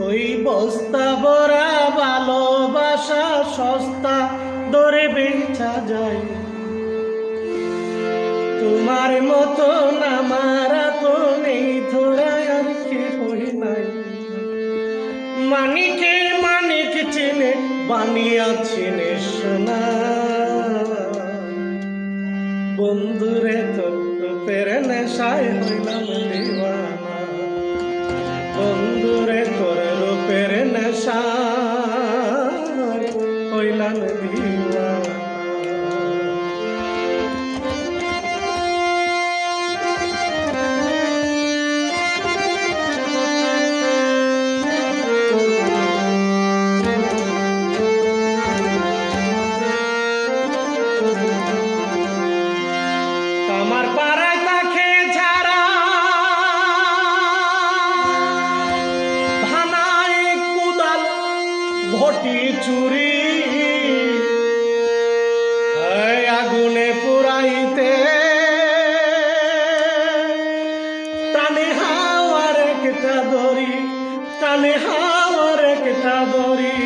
ওই বস্তা বরা ভালোবাসা সস্তা দরে বেচা যায়। তোমার মতো আমার তো নেই, ধরা আর কে হই নাই। মানিকে মানিক চিনে বানিয়াছিনে সোনা। বন্ধুরে তো রূপের নেশায় হইলাম দিওয়ানা। বন্ধুরে তোর ভটি চুরি। আগুনে পুরাইতে। টানে হাওয়ার একটা দড়ি টানে হাওয়ার একটা দড়ি।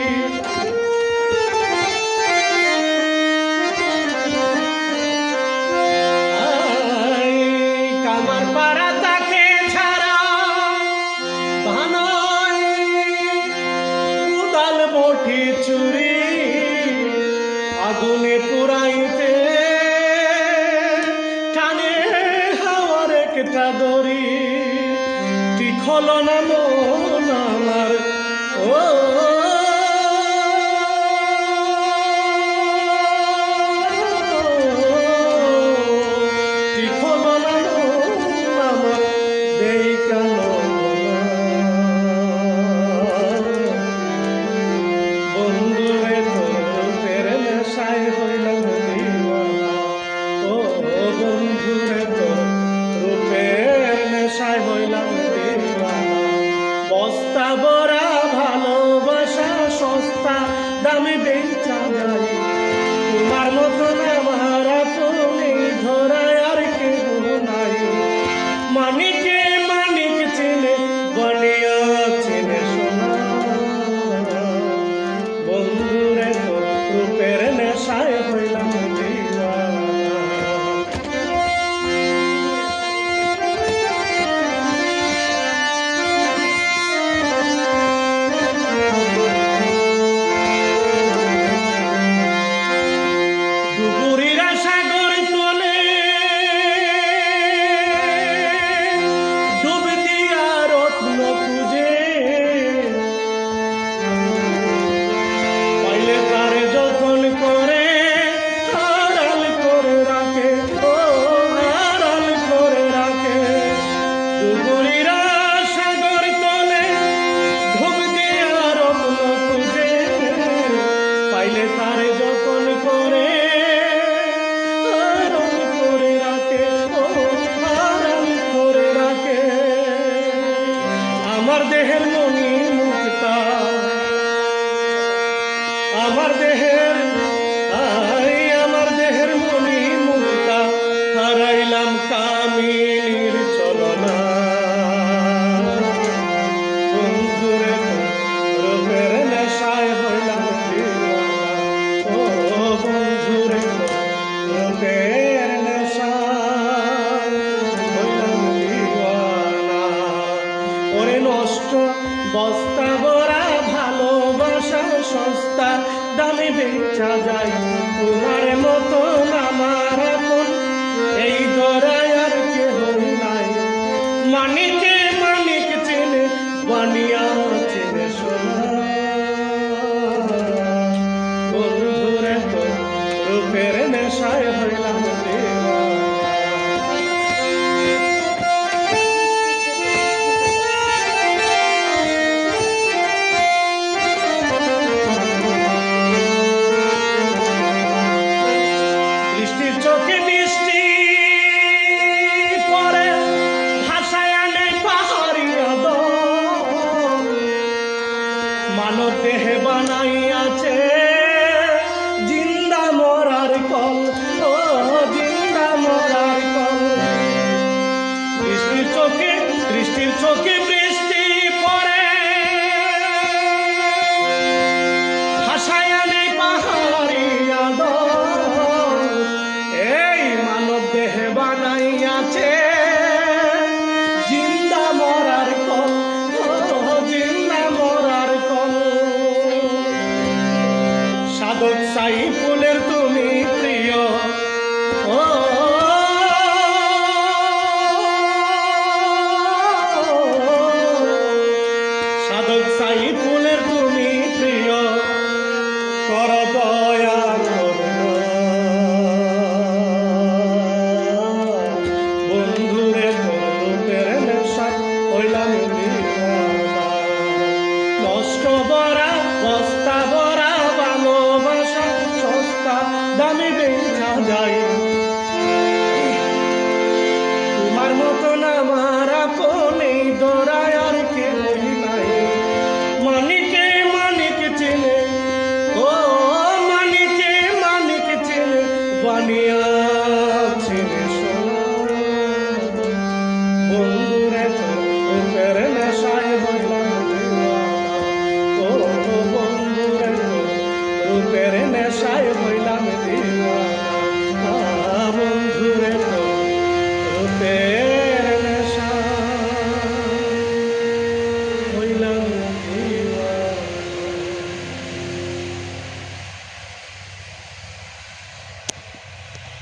হলো না মন আমার। ও নষ্ট বস্তা ভরা ভালোবাসা, সস্তা দামে বেচা যায়। তোমার মতন আমার এখন এই দরায় আর কেহ নাই। মানিকে মানিক চেনে বানিয়া চেনে সোনা। বন্ধুরে তো রূপের নেশায় হইলাম দেওয়া মানব দেহে বানাইয়াছে। জিন্দা মরার কল